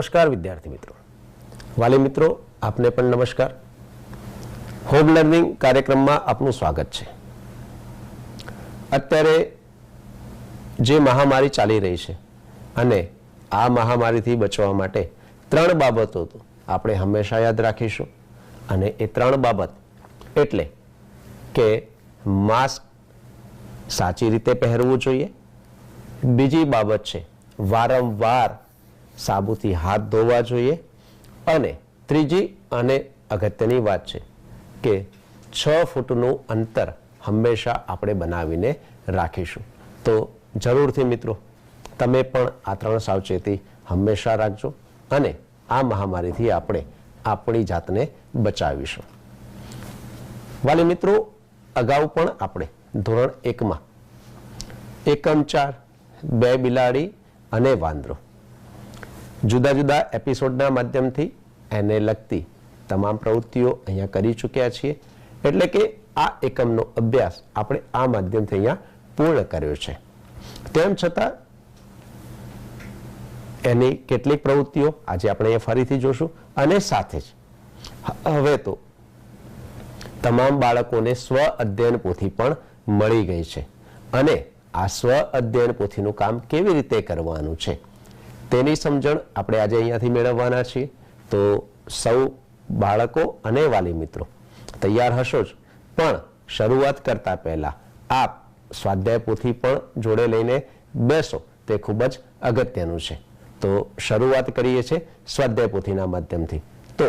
નમસ્કાર વિદ્યાર્થી મિત્રો. વાલી મિત્રો, આપને પણ નમસ્કાર. હોમ લર્નિંગ કાર્યક્રમમાં આપનું સ્વાગત છે. અત્યારે જે મહામારી ચાલી રહી છે અને આ મહામારીથી બચવા માટે ત્રણ બાબતો આપણે હંમેશા યાદ રાખીશું. અને એ ત્રણ બાબત એટલે કે માસ્ક સાચી રીતે પહેરવું જોઈએ. બીજી બાબત છે વારંવાર સાબુથી હાથ ધોવા જોઈએ. અને ત્રીજી અને અગત્યની વાત છે કે છ ફૂટનું અંતર હંમેશા આપણે બનાવીને રાખીશું. તો જરૂરથી મિત્રો, તમે પણ આ ત્રણ સાવચેતી હંમેશા રાખજો અને આ મહામારીથી આપણે આપણી જાતને બચાવીશું. વાલી મિત્રો, અગાઉ પણ આપણે ધોરણ એકમાં એકમ ચાર, બે બિલાડી અને વાંદરો જુદા જુદા એપિસોડના માધ્યમથી એને લગતી તમામ પ્રવૃત્તિઓ અહીંયા કરી ચૂક્યા છીએ. એટલે કે આ એકમનો અભ્યાસ આપણે આ માધ્યમથી અહીંયા પૂર્ણ કર્યો છે. તેમ છતાં, એની કેટલીક પ્રવૃત્તિઓ આજે આપણે અહીંયા ફરીથી જોશું અને સાથે જ હવે તો તમામ બાળકોને સ્વ અધ્યયન પોથી પણ મળી ગઈ છે. અને આ સ્વ અધ્યયન પોથીનું કામ કેવી રીતે કરવાનું છે? તેની સમજણ આપણે આજે અહીંયાથી મેળવવાના છીએ. તો સૌ બાળકો અને વાલી મિત્રો, તૈયાર હશો જ? પણ શરૂઆત કરતા પહેલા આપ સ્વાધ્યાય પોથી પણ જોડે લઈને બેસો. તે ખૂબ જ અગત્યનું છે. તો શરૂઆત કરીએ છીએ સ્વાધ્યાય પોથીના માધ્યમથી. તો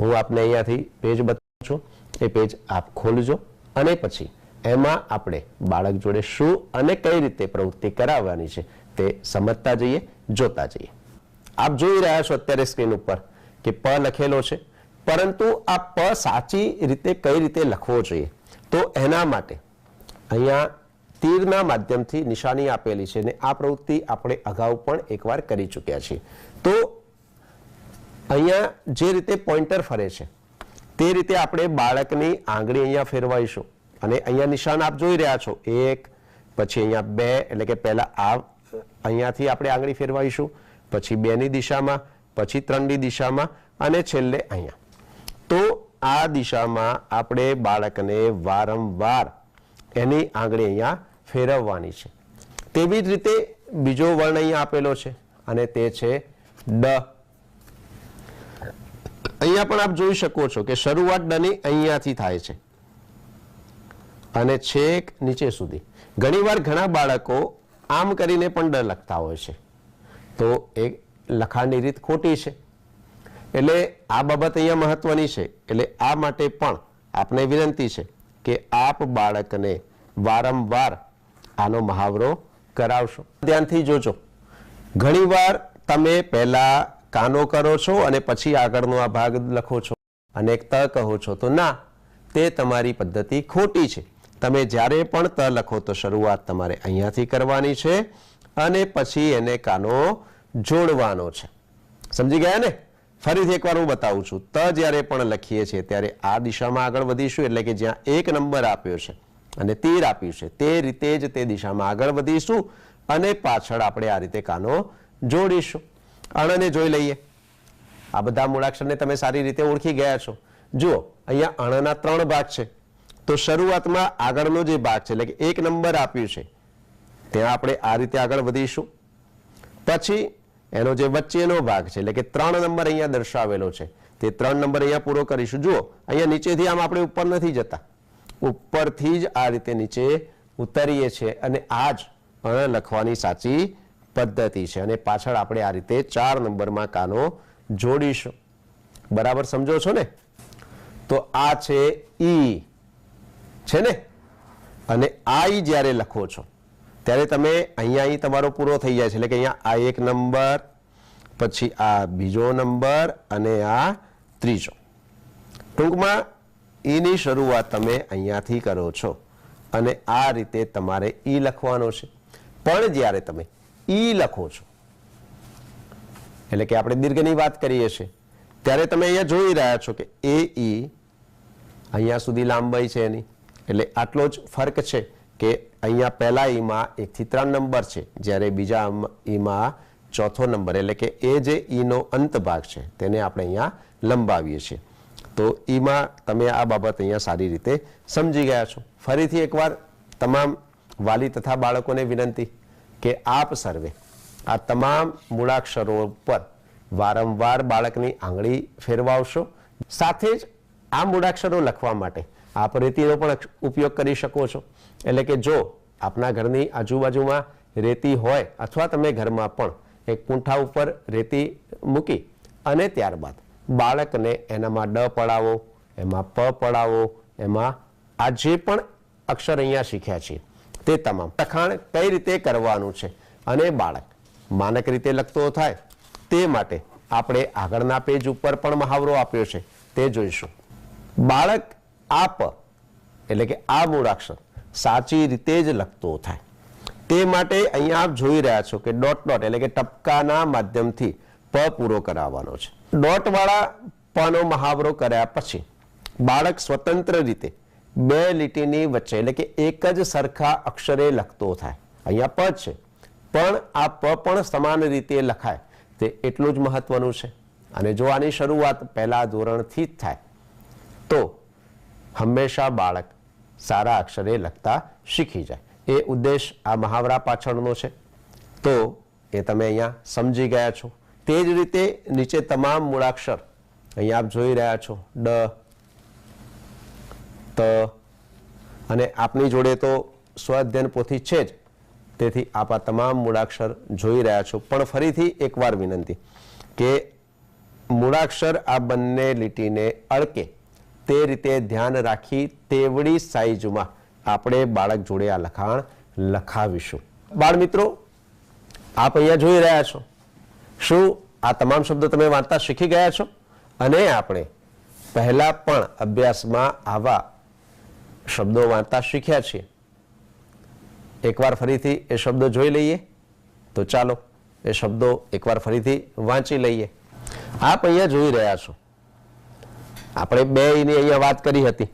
હું આપને અહીંયાથી પેજ બતાવું છું. એ પેજ આપ ખોલજો અને પછી એમાં આપણે બાળક જોડે શું અને કઈ રીતે પ્રવૃત્તિ કરાવવાની છે તે સમજતા જઈએ. જોતા જઈએ. આપ જોઈ રહ્યા છો અત્યારે સ્ક્રીન ઉપર કે પ લખેલો છે, પરંતુ આ પ સાચી રીતે કઈ રીતે લખવો જોઈએ? તો એના માટે અહીંયા તીરના માધ્યમથી નિશાની આપેલી છે અને આ પ્રવૃત્તિ આપણે અગાઉ પણ એકવાર કરી ચૂક્યા છીએ. તો અહીંયા જે રીતે પોઈન્ટર ફરે છે, તે રીતે આપણે બાળકની આંગળી અહીંયા ફેરવાઈશું. અને અહીંયા નિશાન આપ જોઈ રહ્યા છો, એક, પછી અહીંયા બે, એટલે કે પહેલાં આ અહીંયાથી આપણે આંગળી ફેરવાઈશું, પછી બેની દિશામાં, પછી ત્રણની દિશામાં અને છેલ્લે અહીંયા. તો આ દિશામાં આપણે બાળકને વારંવાર એની આંગળી અહીંયા ફેરવવાની છે. તેવી જ રીતે બીજો વર્ણ અહીંયા આપેલો છે અને તે છે ડ. અહીંયા પણ આપ જોઈ શકો છો કે શરૂઆત ડની અહીંયાથી થાય છે. અને છેક નીચે સુધી. ઘણીવાર ઘણા બાળકો આમ કરીને પણ ડ લખતા હોય છે. તો એ લખાણની રીત ખોટી છે. એટલે આ બાબત અહીંયા મહત્વની છે. એટલે આ માટે પણ આપને વિનંતી છે કે આપ બાળકને વારંવાર આનો મહાવરો કરાવશો. ધ્યાનથી જોજો. ઘણીવાર તમે પહેલા કાનો કરો છો અને પછી આગળનો આ ભાગ લખો છો અને એક ત કહો છો. તો ના, તે તમારી પદ્ધતિ ખોટી છે. તમે જ્યારે પણ ત લખો તો શરૂઆત તમારે અહીંયાથી કરવાની છે અને પછી એને કાનો જોડવાનો છે. સમજી ગયા ને? ફરીથી એકવાર હું બતાવું છું. ત જ્યારે પણ લખીએ છીએ ત્યારે આ દિશામાં આગળ વધીશું, એટલે કે જ્યાં એક નંબર આપ્યો છે અને તીર આપ્યું છે, તે રીતે જ તે દિશામાં આગળ વધીશું અને પાછળ આપણે આ રીતે કાનો જોડીશું. અણને જોઈ લઈએ. આ બધા મૂળાક્ષરને તમે સારી રીતે ઓળખી ગયા છો. જુઓ, અહીંયા અણના ત્રણ ભાગ છે. તો શરૂઆતમાં આગળનો જે ભાગ છે, એટલે કે એક નંબર આપ્યું છે ત્યાં આપણે આ રીતે આગળ વધીશું. પછી એનો જે વચ્ચેનો ભાગ છે, એટલે કે ત્રણ નંબર અહીંયા દર્શાવેલો છે, તે ત્રણ નંબર અહીંયા પૂરો કરીશું. જુઓ, અહીંયા નીચેથી આમ આપણે ઉપર નથી જતા. ઉપરથી જ આ રીતે નીચે ઉતરીએ છીએ અને આ જ પણ લખવાની સાચી પદ્ધતિ છે. અને પાછળ આપણે આ રીતે ચાર નંબરમાં કાનો જોડીશું. બરાબર સમજો છો ને? તો આ છે ઈ. છે ને? અને આઈ જ્યારે લખો છો, ત્યારે તમે અહીંયા અહીં તમારો પૂરો થઈ જાય છે. એટલે કે અહીંયા આ એક નંબર, પછી આ બીજો નંબર અને આ ત્રીજો. ટૂંકમાં ઈની શરૂઆત તમે અહીંયાથી કરો છો અને આ રીતે તમારે ઈ લખવાનો છે. પણ જ્યારે તમે ઈ લખો છો, એટલે કે આપણે દીર્ઘની વાત કરીએ છીએ, ત્યારે તમે અહીંયા જોઈ રહ્યા છો કે એ ઈ અહીંયા સુધી લાંબાઈ છે એની. એટલે આટલો જ ફરક છે કે અહીંયા પહેલા ઈમાં એકથી ત્રણ નંબર છે, જ્યારે બીજા ઈમાં ચોથો નંબર. એટલે કે એ જે ઈનો અંત ભાગ છે, તેને આપણે અહીંયા લંબાવીએ છીએ. તો ઈમાં તમે આ બાબત અહીંયા સારી રીતે સમજી ગયા છો. ફરીથી એકવાર તમામ વાલી તથા બાળકોને વિનંતી કે આપ સર્વે આ તમામ મૂળાક્ષરો પર વારંવાર બાળકની આંગળી ફેરવાવશો. સાથે જ આ મૂળાક્ષરો લખવા માટે આપ રેતીનો પણ ઉપયોગ કરી શકો છો. એટલે કે જો આપના ઘરની આજુબાજુમાં રેતી હોય અથવા તમે ઘરમાં પણ એક પૂંઠા ઉપર રેતી મૂકી અને ત્યારબાદ બાળકને એનામાં ડ પડાવો, એમાં પ પડાવો, એમાં આ જે પણ અક્ષર અહીંયા શીખ્યા છે તે તમામ લખાણ કઈ રીતે કરવાનું છે અને બાળક માનક રીતે લખતો થાય તે માટે આપણે આગળના પેજ ઉપર પણ મહાવરો આપ્યો છે તે જોઈશું. બાળક આ પ એટલે કે આ મૂળાક્ષર સાચી રીતે જ લખતો થાય. તે માટે અહીંયા આપ જોઈ રહ્યા છો કે ડોટ ડોટ એટલે કે ટપકાના માધ્યમથી પ પૂરો કરાવવાનો છે. ડોટવાળા પનો મહાવરો કર્યા પછી બાળક સ્વતંત્ર રીતે બે લીટીની વચ્ચે એટલે કે એક જ સરખા અક્ષરે લખતો થાય. અહીંયા પ છે. પણ આ પ પણ સમાન રીતે લખાય. તે એટલું જ મહત્વનું છે. અને જો આની શરૂઆત પહેલા ધોરણથી જ થાય, તો હંમેશા બાળક સારા અક્ષરે લખતા શીખી જાય. એ ઉદ્દેશ આ મહાવરા પાછળનો છે. તો એ તમે અહીંયા સમજી ગયા છો. તે જ રીતે નીચે તમામ મૂળાક્ષર અહીંયા આપ જોઈ રહ્યા છો. ડ, ત અને આપની જોડે તો સ્વાધ્યન પોથી છે જ. તેથી આપ આ તમામ મૂળાક્ષર જોઈ રહ્યા છો. પણ ફરીથી એકવાર વિનંતી કે મૂળાક્ષર આ બંને લીટીને અડકે. તે રીતે ધ્યાન રાખી તેવડી સાઈઝમાં આપણે બાળક જોડે આ લખાણ લખાવીશું. બાળ મિત્રો, આપ અહીંયા જોઈ રહ્યા છો. શું આ તમામ શબ્દો તમે વાંચતા શીખી ગયા છો? અને આપણે પહેલા પણ અભ્યાસમાં આવા શબ્દો વાંચતા શીખ્યા છીએ. એકવાર ફરીથી એ શબ્દો જોઈ લઈએ. તો ચાલો, એ શબ્દો એકવાર ફરીથી વાંચી લઈએ. આપ અહીંયા જોઈ રહ્યા છો. આપણે બે અહીંયા વાત કરી હતી.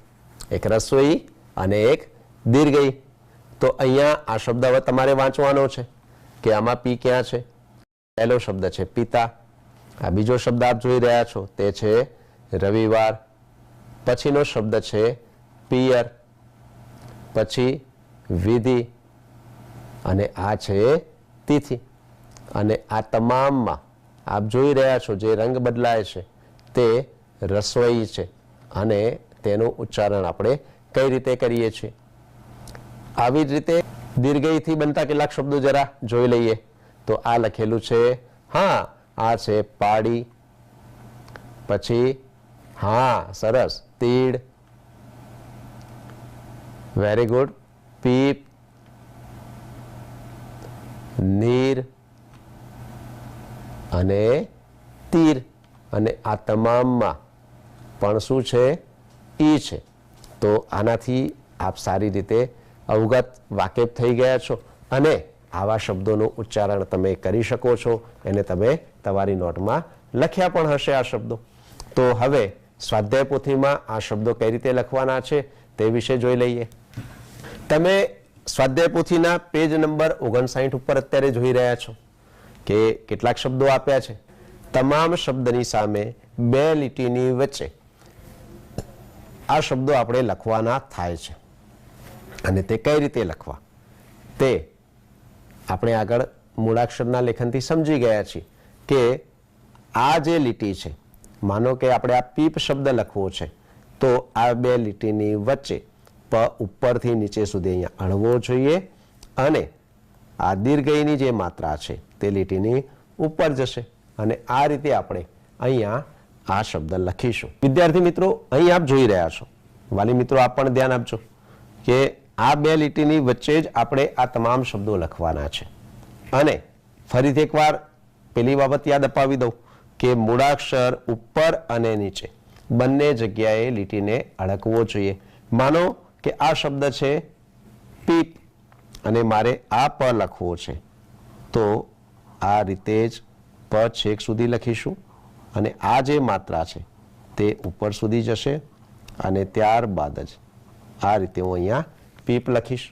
એક રસોઈ અને એક દીર્ઘઈ. તો અહીંયા આ શબ્દ હવે તમારે વાંચવાનો છે કે આમાં પી ક્યાં છે? પહેલો શબ્દ છે પિતા. આ બીજો શબ્દ આપ જોઈ રહ્યા છો તે છે રવિવાર. પછીનો શબ્દ છે પિયર. પછી વિધિ. અને આ છે તિથિ. અને આ તમામમાં આપ જોઈ રહ્યા છો જે રંગ બદલાય છે તે રસોઈ છે અને તેનું ઉચ્ચારણ આપણે કઈ રીતે કરીએ છીએ? આવી જ રીતે દીર્ઘયથી બનતા કેટલાક શબ્દો જરા જોઈ લઈએ. તો આ લખેલું છે, હા, આ છે પાડી. પછી, હા, સરસ, તીડ. વેરી ગુડ પીપ. નીર. અને તીર. અને આ તમામમાં પણ શું છે? ઈ છે. તો આનાથી આપ સારી રીતે અવગત વાકેફ થઈ ગયા છો અને આવા શબ્દોનું ઉચ્ચારણ તમે કરી શકો છો. એને તમે તમારી નોટમાં લખ્યા પણ હશે આ શબ્દો. તો હવે સ્વાધ્યાય પોથીમાં આ શબ્દો કઈ રીતે લખવાના છે તે વિશે જોઈ લઈએ. તમે સ્વાધ્યાય પોથીના પેજ નંબર ઓગણસાઠ ઉપર અત્યારે જોઈ રહ્યા છો કે કેટલાક શબ્દો આપ્યા છે. તમામ શબ્દની સામે બે લીટીની વચ્ચે આ શબ્દો આપણે લખવાના થાય છે. અને તે કઈ રીતે લખવા? તે આપણે આગળ મૂળાક્ષરના લેખનથી સમજી ગયા છીએ કે આ જે લીટી છે, માનો કે આપણે આ પીપ શબ્દ લખવો છે, તો આ બે લીટીની વચ્ચે પ ઉપરથી નીચે સુધી અહીંયા અણવો જોઈએ અને આ દીર્ઘઈની જે માત્રા છે તે લીટીની ઉપર જશે. અને આ રીતે આપણે અહીંયા આ શબ્દ લખીશું. વિદ્યાર્થી મિત્રો, અહીં આપ જોઈ રહ્યા છો. વાલી મિત્રો, આપ પણ ધ્યાન આપજો કે આ બે લીટીની વચ્ચે જ આપણે આ તમામ શબ્દો લખવાના છે. અને ફરીથી એકવાર પેલી બાબત યાદ અપાવી દઉં કે મૂળાક્ષર ઉપર અને નીચે બંને જગ્યાએ લીટીને અડકવો જોઈએ. માનો કે આ શબ્દ છે પીપ અને મારે આ પ લખવો છે. તો આ રીતે જ પ છેક સુધી લખીશું. અને આ જે માત્રા છે, તે ઉપર સુધી જશે અને ત્યારબાદ જ આ રીતે હું અહીંયા પીપ લખીશ.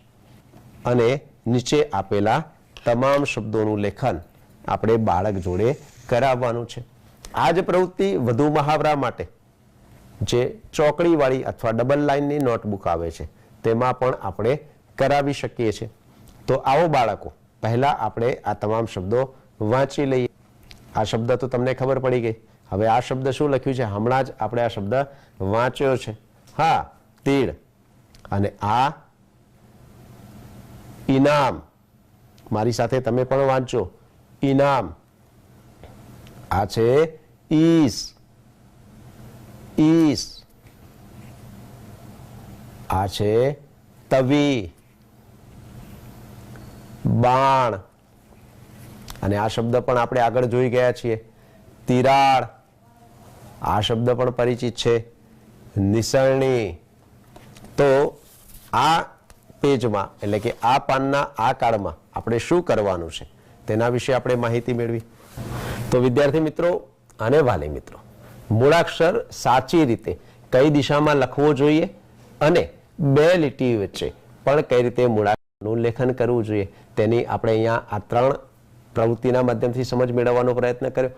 અને નીચે આપેલા તમામ શબ્દોનું લેખન આપણે બાળક જોડે કરાવવાનું છે. આ જ પ્રવૃત્તિ વધુ મહાવરા માટે, જે ચોકડીવાળી અથવા ડબલ લાઇનની નોટબુક આવે છે, તેમાં પણ આપણે કરાવી શકીએ છીએ. તો આવો બાળકો, પહેલાં આપણે આ તમામ શબ્દો વાંચી લઈએ. આ શબ્દ તો તમને ખબર પડી ગઈ. હવે આ શબ્દ શું લખ્યું છે? હમણાં જ આપણે આ શબ્દ વાંચ્યો છે. હા, તીડ. અને આ ઇનામ. મારી સાથે તમે પણ વાંચો. ઇનામ. આ છે ઈસ. ઈસ. આ છે તવી. બાણ. અને આ શબ્દ પણ આપણે આગળ જોઈ ગયા છીએ. તિરાડ. આ શબ્દ પણ પરિચિત છે. નિસરણી. તો આ પેજમાં, એટલે કે આ પાનના આ કાળમાં આપણે શું કરવાનું છે? તેના વિશે આપણે માહિતી મેળવી. તો વિદ્યાર્થી મિત્રો અને વાલી મિત્રો, મૂળાક્ષર સાચી રીતે કઈ દિશામાં લખવો જોઈએ અને બે લીટી વચ્ચે પણ કઈ રીતે મૂળાક્ષરનું લેખન કરવું જોઈએ, તેની આપણે અહીંયા આ ત્રણ પ્રવૃત્તિના માધ્યમથી સમજ મેળવવાનો પ્રયત્ન કર્યો.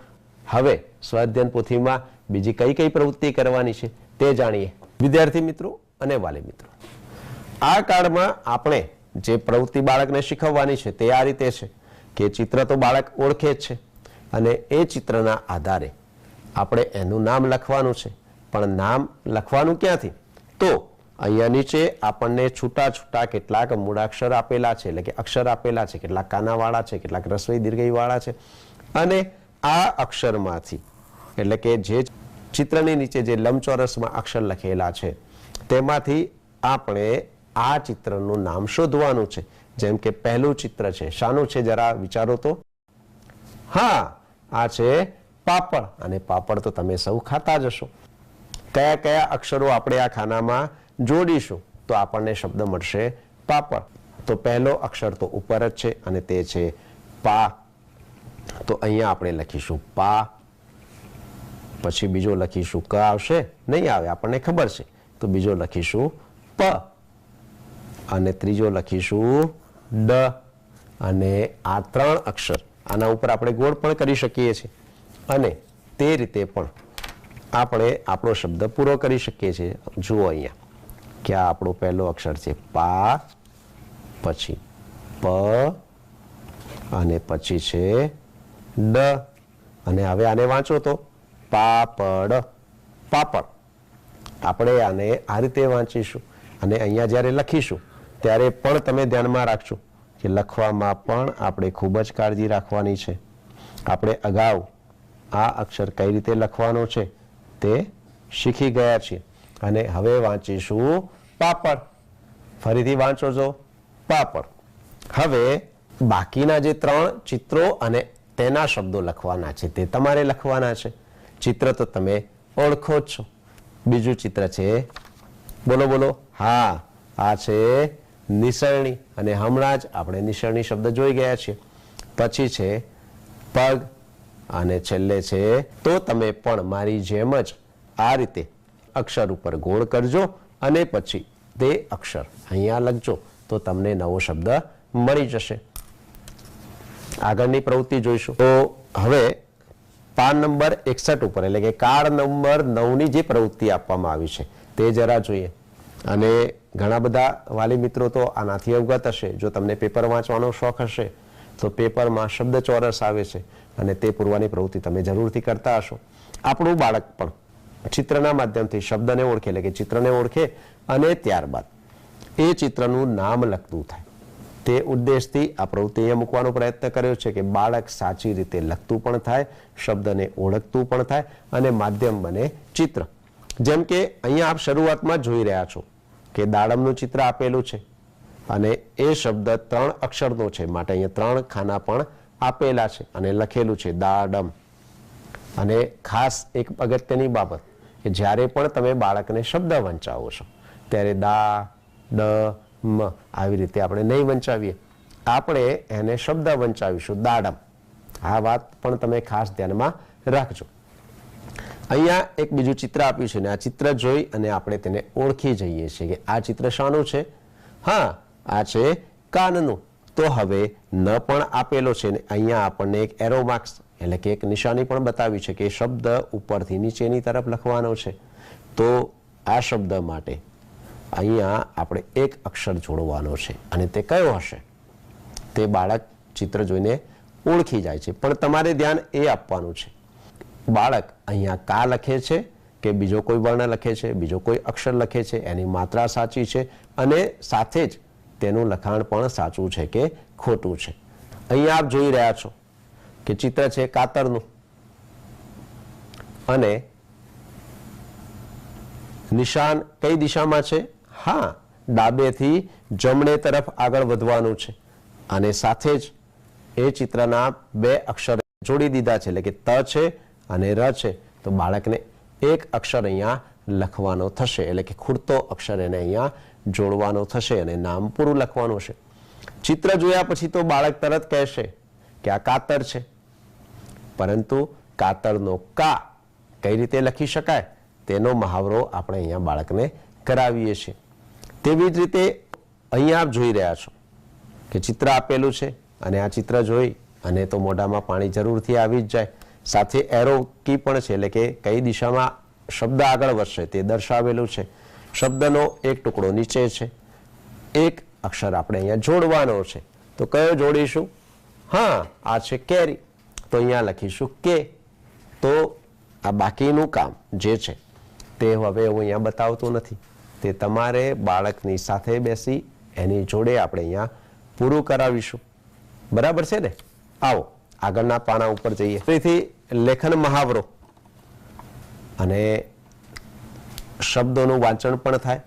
હવે સ્વાધ્યન પોથીમાં બીજી કઈ કઈ પ્રવૃત્તિ કરવાની છે તે જાણીએ. વિદ્યાર્થી મિત્રો અને વાલી મિત્રો. આ કાળમાં આપણે જે પ્રવૃત્તિ બાળકને શીખવવાની છે તે આ રીતે છે કે ચિત્ર તો બાળક ઓળખે જ છે અને એ ચિત્રના આધારે આપણે એનું નામ લખવાનું છે. પણ નામ લખવાનું ક્યાંથી? તો અહીંયા નીચે આપણને છૂટા છૂટા કેટલાક મૂળાક્ષર આપેલા છે, એટલે કે અક્ષર આપેલા છે, કેટલાક કાનાવાળા છે, કેટલાક રસોઈ દીર્ઘઈવાળા છે. અને આ અક્ષરમાંથી એટલે કે જે ચિત્રની નીચે જે લંબચોરસમાં અક્ષર લખેલા છે, તેમાંથી આપણે આ ચિત્રનું નામ શોધવાનું છે. જેમ કે પહેલું ચિત્ર છે. શાનું છે? જરા વિચારો તો. હા, આ છે પાપડ. અને પાપડ તો તમે સૌ ખાતા જ હશો. કયા કયા અક્ષરો આપણે આ ખાનામાં જોડીશું? તો આપણને શબ્દ મળશે પાપડ. તો પહેલો અક્ષર તો ઉપર જ છે અને તે છે પા. તો અહીંયા આપણે લખીશું પા. પછી બીજો લખીશું ક આવશે, નહીં આવે, આપણને ખબર છે. તો બીજો લખીશું પ. અને ત્રીજો લખીશું ડ. અને આ ત્રણ અક્ષર, આના ઉપર આપણે ગોળ પણ કરી શકીએ છીએ. અને તે રીતે પણ આપણે આપણો શબ્દ પૂરો કરી શકીએ છીએ. જુઓ અહીંયા કે આ આપણો પહેલો અક્ષર છે પા, પછી પ, અને પછી છે ડ. અને હવે આને વાંચો તો પાપડ. પાપડ. આપણે આને આ રીતે વાંચીશું. અને અહીંયા જ્યારે લખીશું, ત્યારે પણ તમે ધ્યાનમાં રાખજો કે લખવામાં પણ આપણે ખૂબ જ કાળજી રાખવાની છે. આપણે અગાઉ આ અક્ષર કઈ રીતે લખવાનો છે તે શીખી ગયા છીએ. અને હવે વાંચીશું પાપડ. ફરીથી વાંચો છો પાપડ. હવે બાકીના જે ત્રણ ચિત્રો અને તેના શબ્દો લખવાના છે તે તમારે લખવાના છે. ચિત્ર તો તમે ઓળખો જ છો. બીજું ચિત્ર છે, બોલો બોલો. હા, આ છે નિસરણી. અને હમણાં જ આપણે નિસરણી શબ્દ જોઈ ગયા છીએ. પછી છે પગ અને છેલ્લે છે તો તમે પણ મારી જેમ જ આ રીતે અક્ષર ઉપર ગોળ કરજો અને પછી તે અક્ષર અહીંયા લખજો. તો તમને નવો શબ્દ મળી જશે. આગળની પ્રવૃત્તિ જોઈશું. તો હવે પાન નંબર એકસઠ ઉપર, એટલે કે કાર્ડ નંબર નવની જે પ્રવૃત્તિ આપવામાં આવી છે, તે જરા જોઈએ. અને ઘણા બધા વાલી મિત્રો તો આનાથી અવગત હશે. જો તમને પેપર વાંચવાનો શોખ હશે, તો પેપરમાં શબ્દ ચોરસ આવે છે અને તે પૂરવાની પ્રવૃત્તિ તમે જરૂરથી કરતા હશો. આપણું બાળક પણ ચિત્રના માધ્યમથી શબ્દને ઓળખે, એટલે કે ચિત્રને ઓળખે અને ત્યારબાદ એ ચિત્રનું નામ લખતું થાય. તે ઉદ્દેશથી આ પ્રવૃત્તિ એ મૂકવાનો પ્રયત્ન કર્યો છે કે બાળક સાચી રીતે લખતું પણ થાય, શબ્દને ઓળખતું પણ થાય અને માધ્યમ બને ચિત્ર. જેમ કે અહીંયા આપ શરૂઆતમાં જોઈ રહ્યા છો કે દાડમનું ચિત્ર આપેલું છે અને એ શબ્દ ત્રણ અક્ષરનો છે. માટે અહીંયા ત્રણ ખાના પણ આપેલા છે અને લખેલું છે દાડમ. અને ખાસ એક અગત્યની બાબત કે જ્યારે પણ તમે બાળકને શબ્દ વંચાવો છો, ત્યારે દા, ડ મ આવી રીતે આપણે નહીં વંચાવીએ. આપણે એને શબ્દ વંચાવીશું, દાડમ. આ વાત પણ તમે ખાસ ધ્યાનમાં રાખજો. અહીંયા એક બીજું ચિત્ર આપ્યું છે ને, આ ચિત્ર જોઈ અને આપણે તેને ઓળખી જઈએ છીએ કે આ ચિત્ર શાનું છે? હા, આ છે કાનનું. તો હવે ન પણ આપેલો છે ને, અહીંયા આપણને એક એરો માર્ક્સ એટલે કે એક નિશાની પણ બતાવી છે કે શબ્દ ઉપરથી નીચેની તરફ લખવાનો છે. તો આ શબ્દ માટે અહીંયા આપણે એક અક્ષર જોડવાનો છે અને તે કયો હશે? તે બાળક ચિત્ર જોઈને ઓળખી જાય છે, પણ તમારે ધ્યાન એ આપવાનું છે. બાળક અહીંયા કા લખે છે કે બીજો કોઈ વર્ણ લખે છે, બીજો કોઈ અક્ષર લખે છે, એની માત્રા સાચી છે અને સાથે જ તેનું લખાણ પણ સાચું છે કે ખોટું છે. અહીંયા આપ જોઈ રહ્યા છો કે ચિત્ર છે કાતરનું. અને નિશાન કઈ દિશામાં છે? હા, ડાબેથી જમણે તરફ આગળ વધવાનું છે. અને સાથે જ એ ચિત્રના બે અક્ષર જોડી દીધા છે, એટલે કે ત છે અને ર છે. તો બાળકને એક અક્ષર અહીંયા લખવાનો થશે, એટલે કે ખૂટતો અક્ષર એને અહીંયા જોડવાનો થશે અને નામ પૂરું લખવાનું છે ચિત્ર જોયા પછી તો બાળક તરત કહેશે કે આ કાતર છે. પરંતુ કાતરનો કા કઈ રીતે લખી શકાય, તેનો મહાવરો આપણે અહીંયા બાળકને કરાવીએ છીએ. તેવી જ રીતે અહીંયા આપ જોઈ રહ્યા છો કે ચિત્ર આપેલું છે અને આ ચિત્ર જોઈ અને તો મોઢામાં પાણી જરૂરથી આવી જ જાય. સાથે એરો કી પણ છે, એટલે કે કઈ દિશામાં શબ્દ આગળ વધશે તે દર્શાવેલું છે. શબ્દનો એક ટુકડો નીચે છે. એક અક્ષર આપણે અહીંયા જોડવાનો છે. તો કયો જોડીશું? હા, આ છે કેરી તો અહીંયા લખીશું કે. તો આ બાકીનું કામ જે છે તે હવે હું અહીંયા બતાવતો નથી. તે તમારે બાળકની સાથે બેસી એની જોડે આપણે અહીંયા પૂરું કરાવીશું. બરાબર છે ને? આવો, આગળના પાના ઉપર જઈએ. ફરીથી લેખન મહાવરો. અને શબ્દોનું વાંચન પણ થાય.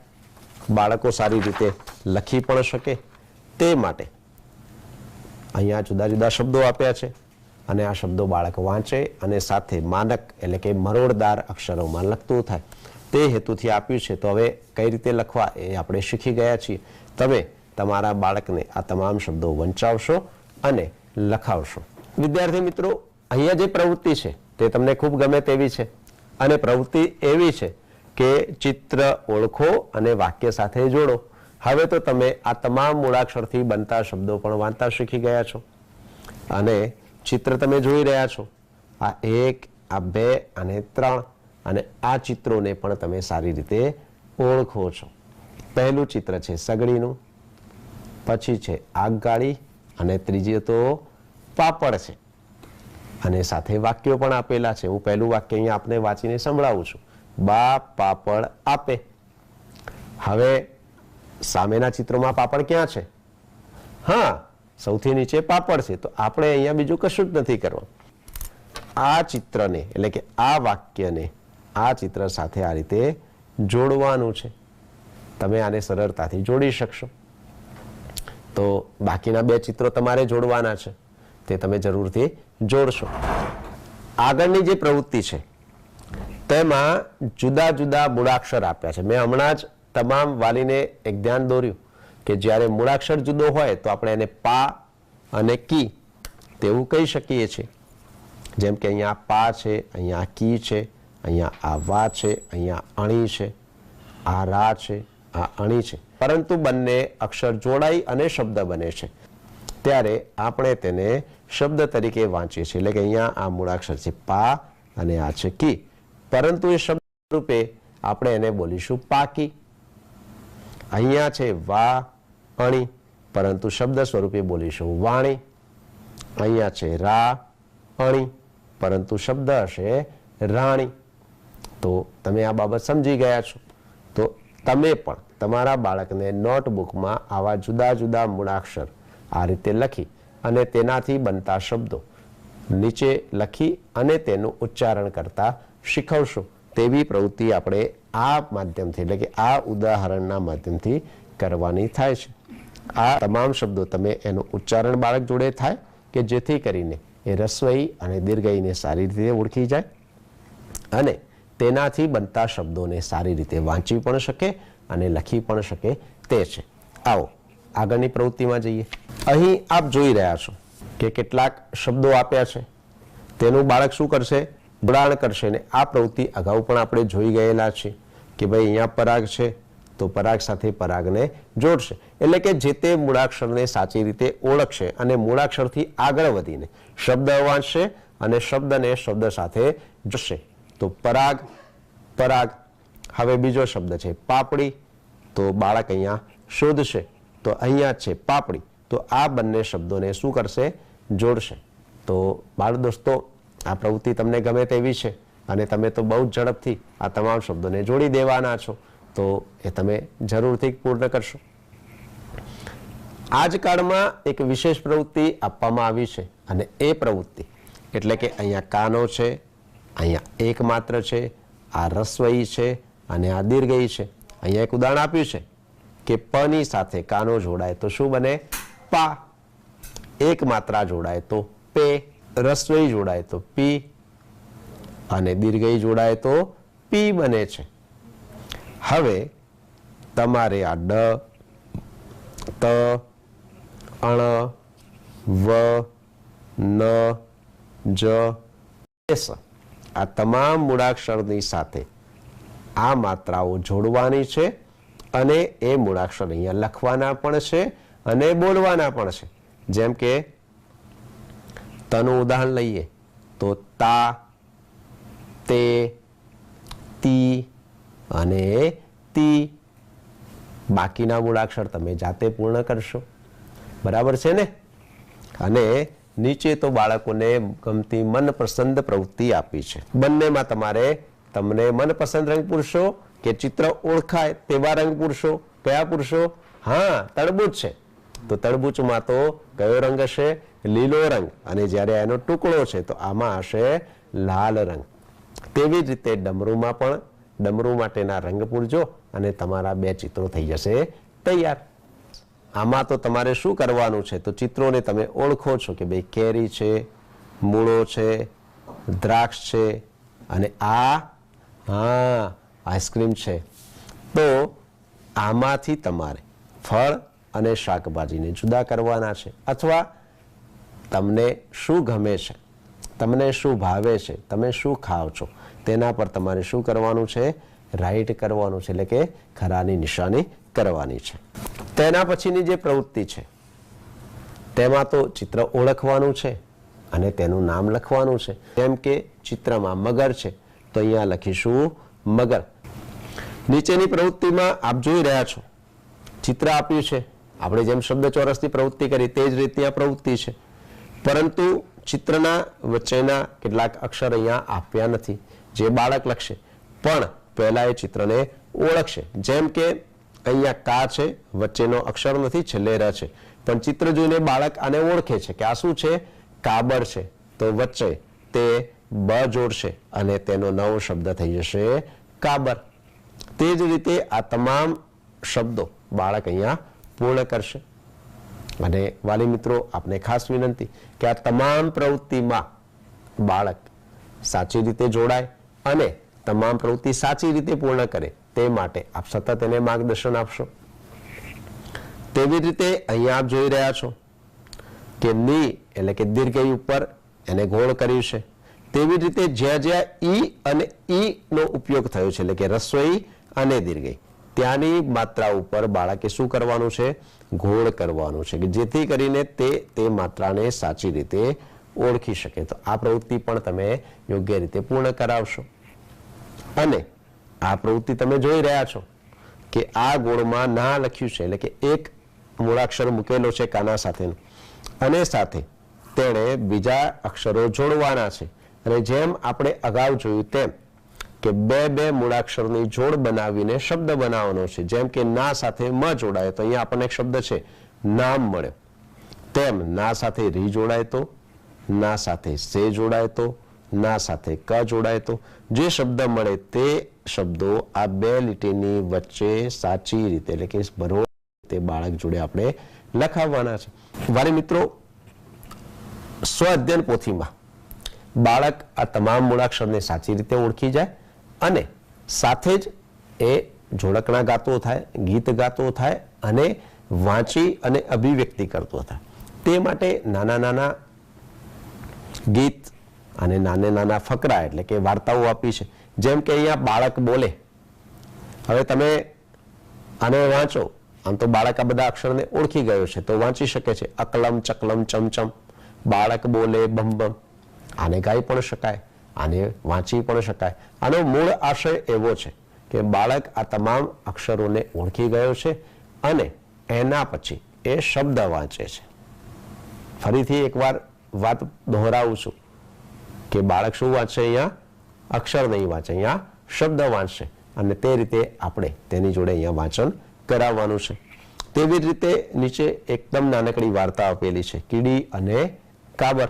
બાળકો સારી રીતે લખી પણ શકે. તે માટે અહીંયા જુદા જુદા શબ્દો આપ્યા છે. અને આ શબ્દો બાળક વાંચે અને સાથે માનક એટલે કે મરોડદાર અક્ષરોમાં લખતું થાય. તે હેતુથી આપ્યું છે. તો હવે કઈ રીતે લખવા એ આપણે શીખી ગયા છીએ. તમે તમારા બાળકને આ તમામ શબ્દો વંચાવશો અને લખાવશો. વિદ્યાર્થી મિત્રો, અહીંયા જે પ્રવૃત્તિ છે તે તમને ખૂબ ગમે તેવી છે. અને પ્રવૃત્તિ એવી છે કે ચિત્ર ઓળખો અને વાક્ય સાથે જોડો. હવે તો તમે આ તમામ મૂળાક્ષરથી બનતા શબ્દો પણ વાંચતા શીખી ગયા છો. અને ચિત્ર તમે જોઈ રહ્યા છો. આ એક, આ બે, અને ત્રણ અને આ ચિત્રોને પણ તમે સારી રીતે ઓળખો છો. પહેલું ચિત્ર છે સગડીનું, પછી છે આગગાડી અને ત્રીજી તો પાપડ છે. અને સાથે વાક્યો પણ આપેલા છે. હું પહેલું વાક્ય અહીંયા આપને વાંચીને સંભળાવું છું. બા પાપડ આપે. હવે સામેના ચિત્રોમાં પાપડ ક્યાં છે? હા, સૌથી નીચે પાપડ છે. તો આપણે અહીંયા બીજું કશું જ નથી કરવાનું. આ ચિત્રને, એટલે કે આ વાક્યને આ ચિત્ર સાથે આ રીતે જોડવાનું છે. તમે આને સરળતાથી જોડી શકશો. તો બાકીના બે ચિત્રો તમારે જોડવાના છે. તે તમે જરૂરથી જોડશો. આગળની જે પ્રવૃત્તિ છે, તેમાં જુદા જુદા મૂળાક્ષર આપ્યા છે. મેં હમણાં જ તમામ વાલીને એક ધ્યાન દોર્યું કે જ્યારે મૂળાક્ષર જુદો હોય તો આપણે એને પા અને કી તેવું કહી શકીએ છીએ. જેમ કે અહીંયા પા છે, અહીંયા કી છે અહીંયા આ વા છે, અહીંયા અણી છે, આ રા છે, આ અણી છે. પરંતુ બંને અક્ષર જોડાઈ અને શબ્દ બને છે. ત્યારે આપણે તેને શબ્દ તરીકે વાંચીએ છીએ. એટલે કે અહીંયા આ મૂળાક્ષર છે પા અને આ છે કી. પરંતુ એ શબ્દ રૂપે આપણે એને બોલીશું પાકી. અહીંયા છે વા, અણી, પરંતુ શબ્દ સ્વરૂપે બોલીશું વાણી. અહીંયા છે રા, અણી, પરંતુ શબ્દ હશે રાણી. તો તમે આ બાબત સમજી ગયા છો. તો તમે પણ તમારા બાળકને નોટબુકમાં આવા જુદા જુદા મૂળાક્ષર આ રીતે લખી અને તેનાથી બનતા શબ્દો નીચે લખી અને તેનું ઉચ્ચારણ કરતા શીખવશો. તેવી પ્રવૃત્તિ આપણે આ માધ્યમથી એટલે કે આ ઉદાહરણના માધ્યમથી કરવાની થાય છે. આ તમામ શબ્દો તમે એનું ઉચ્ચારણ બાળક જોડે થાય કે જેથી કરીને એ રસવઈ અને દીર્ઘઈને સારી રીતે ઓળખી જાય. અને તેનાથી બનતા શબ્દોને સારી રીતે વાંચી પણ શકે અને લખી પણ શકે તે છે. આવો, આગળની પ્રવૃત્તિમાં જઈએ. અહીં આપ જોઈ રહ્યા છો કે કેટલાક શબ્દો આપ્યા છે. તેનું બાળક શું કરશે? જોડાણ કરશે ને આ પ્રવૃત્તિ અગાઉ પણ આપણે જોઈ ગયેલા છે કે ભાઈ અહીંયા પરાગ છે, તો પરાગ સાથે પરાગને જોડશે. એટલે કે જે તે મૂળાક્ષરને સાચી રીતે ઓળખશે અને મૂળાક્ષરથી આગળ વધીને શબ્દ વાંચશે અને શબ્દને શબ્દ સાથે જોડશે. તો પરાગ પરાગ. હવે બીજો શબ્દ છે પાપડી. તો બાળક અહીંયા શોધશે. તો અહીંયા છે પાપડી. તો આ બંને શબ્દોને શું કરશે? જોડશે. તો બાળ દોસ્તો, આ પ્રવૃત્તિ તમને ગમે તેવી છે અને તમે તો બહુ જ ઝડપથી આ તમામ શબ્દોને જોડી દેવાના છો. તો એ તમે જરૂરથી પૂર્ણ કરશો. આજકાળમાં એક વિશેષ પ્રવૃત્તિ આપવામાં આવી છે અને એ પ્રવૃત્તિ એટલે કે અહીંયા કાનો છે અહીંયા એક માત્ર છે, આ રસ્વઈ છે અને આ દીર્ઘઈ છે. અહીંયા એક ઉદાહરણ આપ્યું છે કે પની સાથે કાનો જોડાય તો શું બને? પા. એક માત્રા જોડાય તો પે. રસ્વઈ જોડાય તો પી. અને દીર્ઘઈ જોડાય તો પી બને છે. હવે તમારે આ ડ, ત, અણ, વ, ન, જ, એસ આ તમામ મૂળાક્ષરની સાથે આ માત્રાઓ જોડવાની છે અને એ મૂળાક્ષર અહીંયા લખવાના પણ છે અને બોલવાના પણ છે. જેમ કે, તનું ઉદાહરણ લઈએ તો તા, તે, તી અને તી. બાકીના મૂળાક્ષર તમે જાતે પૂર્ણ કરશો. બરાબર છે ને? અને નીચે તો બાળકોને ગમતી મનપસંદ પ્રવૃત્તિ આપી છે. બંનેમાં તમારે તમને મનપસંદ રંગ પૂરશો, કે ચિત્ર ઓળખાય તેવા રંગ પૂરશો, કયા પૂરશો? હા તડબૂચ છે. તો તડબૂચમાં તો કયો રંગ હશે? લીલો રંગ. અને જ્યારે એનો ટુકડો છે, તો આમાં હશે લાલ રંગ. તેવી જ રીતે ડમરૂમાં પણ. ડમરૂ માટેના રંગ પૂરજો અને તમારા બે ચિત્રો થઈ જશે તૈયાર. આમાં તો તમારે શું કરવાનું છે? તો ચિત્રોને તમે ઓળખો છો કે ભાઈ કેરી છે, મૂળો છે, દ્રાક્ષ છે અને આ, હા, આઈસ્ક્રીમ છે. તો આમાંથી તમારે ફળ અને શાકભાજીને જુદા કરવાના છે. અથવા તમને શું ગમે છે, તમને શું ભાવે છે, તમે શું ખાઓ છો, તેના પર તમારે શું કરવાનું છે? રાઈટ કરવાનું છે, એટલે કે ખરાની નિશાની કરવાની છે. તેના પછીની જે પ્રવૃત્તિ છે, તેમાં તો ચિત્ર ઓળખવાનું છે અને તેનું નામ લખવાનું છે. જેમ કે ચિત્રમાં મગર છે, તો અહીંયા લખીશું મગર. નીચેની પ્રવૃત્તિમાં આપ જોઈ રહ્યા છો, ચિત્ર આપ્યું છે. આપણે જેમ શબ્દ ચોરસની પ્રવૃત્તિ કરી, તે જ રીતની આ પ્રવૃત્તિ છે. પરંતુ ચિત્રના વચ્ચેના કેટલાક અક્ષર અહીંયા આપ્યા નથી, જે બાળક લખશે. પણ પહેલા એ ચિત્રને ઓળખશે. જેમ કે અહીંયા કા છે? વચ્ચેનો અક્ષર નથી, છેલ્લે ર છે. પણ ચિત્ર જોઈને બાળક આને ઓળખે છે કે આ શું છે? કાબર છે. તો વચ્ચે તે બ જોડશે અને તેનો નવો શબ્દ થઈ જશે કાબર. તે જ રીતે આ તમામ શબ્દો બાળક અહીંયા પૂર્ણ કરશે. અને વાલી મિત્રો, આપને ખાસ વિનંતી કે આ તમામ પ્રવૃત્તિમાં બાળક સાચી રીતે જોડાય અને તમામ પ્રવૃત્તિ સાચી રીતે પૂર્ણ કરે. તે માટે આપ સતત એને માર્ગદર્શન આપશો. તેવી રીતે અહીંયા આપ જોઈ રહ્યા છો કે ની એટલે કે દીર્ઘઈ ઉપર એને ગોળ કર્યું છે. તેવી રીતે જ્યાં જ્યાં ઈ અને ઈ નો ઉપયોગ થયો છે એટલે કે રસોઈ અને દીર્ઘઈ ત્યાંની માત્રા ઉપર બાળકે શું કરવાનું છે? ગોળ કરવાનું છે કે જેથી કરીને તે તે માત્રાને સાચી રીતે ઓળખી શકે. તો આ પ્રવૃત્તિ પણ તમે યોગ્ય રીતે પૂર્ણ કરાવશો. અને આ પ્રવૃત્તિ તમે જોઈ રહ્યા છો કે આ ગોળમાં ના લખ્યું છે, એટલે કે એક મૂળાક્ષર મૂકેલો છે કાના સાથેનો. અને સાથે તેણે બીજા અક્ષરો જોડવાના છે. અને જેમ આપણે અગાઉ જોયું તેમ કે બે બે મૂળાક્ષરની જોડ બનાવીને શબ્દ બનાવવાનો છે. જેમ કે ના સાથે મ જોડાય, તો અહીંયા આપણને એક શબ્દ છે, નામ મળ્યો તેમ ના સાથે રી જોડાય તો, ના સાથે સે જોડાય તો, ના સાથે ક જોડાય તો, જે શબ્દ મળે તે શબ્દો આ બે લીટીની વચ્ચે સાચી રીતે એટલે કે બરોબર તે બાળક જોડે આપણે લખાવવાના છે. વારે મિત્રો, સ્વ અધ્યયન પોથીમાં બાળક આ તમામ મૂળાક્ષરને સાચી રીતે ઓળખી જાય અને સાથે જ એ જોડકણા ગાતો થાય, ગીત ગાતો થાય અને વાંચી અને અભિવ્યક્તિ કરતો થાય. તે માટે નાના નાના ગીત અને નાના નાના ફકરા એટલે કે વાર્તાઓ આપી છે. જેમ કે અહીંયા બાળક બોલે. હવે તમે આને વાંચો. આમ તો બાળક આ બધા અક્ષરને ઓળખી ગયો છે. તો વાંચી શકે છે. અકલમ, ચકલમ, ચમચમ. બાળક બોલે બમ બમ આને ગાઈ પણ શકાય. આને વાંચી પણ શકાય. આનો મૂળ આશય એવો છે કે બાળક આ તમામ અક્ષરોને ઓળખી ગયો છે અને એના પછી એ શબ્દ વાંચે છે. ફરીથી એકવાર વાત દોહરાવું છું કે બાળક શું વાંચશે અહીંયા? અક્ષર નહીં વાંચે, અહીંયા શબ્દ વાંચશે. અને તે રીતે આપણે તેની જોડે અહીંયા વાંચન કરાવવાનું છે. તેવી જ રીતે નીચે એકદમ નાનકડી વાર્તા આપેલી છે, કીડી અને કાબર.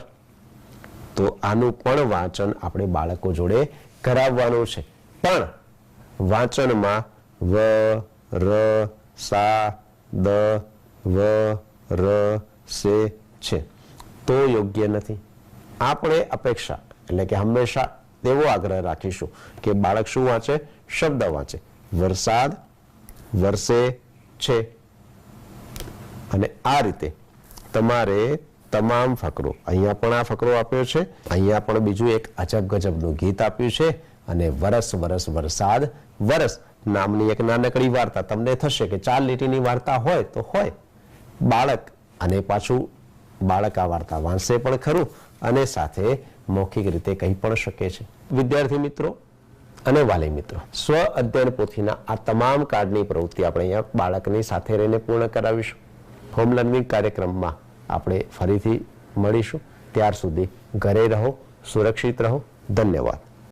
તો આનું પણ વાંચન આપણે બાળકો જોડે કરાવવાનું છે. પણ વાંચનમાં વ, ર, સા, દ, વ, ર, સે છે. તો યોગ્ય નથી. આપણે અપેક્ષા, એટલે કે હંમેશા તેવો આગ્રહ રાખીશું કે બાળક શું વાંચે? શબ્દ વાંચે. વરસાદ વરસે છે. અને આ રીતે તમારે તમામ ફકરો, અહીંયા પણ આ ફકરો આપ્યો છે, અહીંયા પણ બીજું એક અજબ ગજબનું ગીત આપ્યું છે, અને વરસ વરસ વરસાદ વરસ નામની એક નાનકડી વાર્તા. તમને થશે કે ચાર લીટીની વાર્તા હોય તો હોય. બાળક અને પાછું બાળક આ વાર્તા વાંચશે પણ ખરું, અને સાથે મૌખિક રીતે કહી પણ શકે છે. વિદ્યાર્થી મિત્રો અને વાલી મિત્રો, સ્વ અધ્યયન પોથીના આ તમામ કાર્ડની પ્રવૃત્તિ આપણે અહીંયા બાળકની સાથે રહીને પૂર્ણ કરાવીશું. હોમ લર્નિંગ કાર્યક્રમમાં આપણે ફરીથી મળીશું. ત્યાર સુધી ઘરે રહો, સુરક્ષિત રહો. ધન્યવાદ.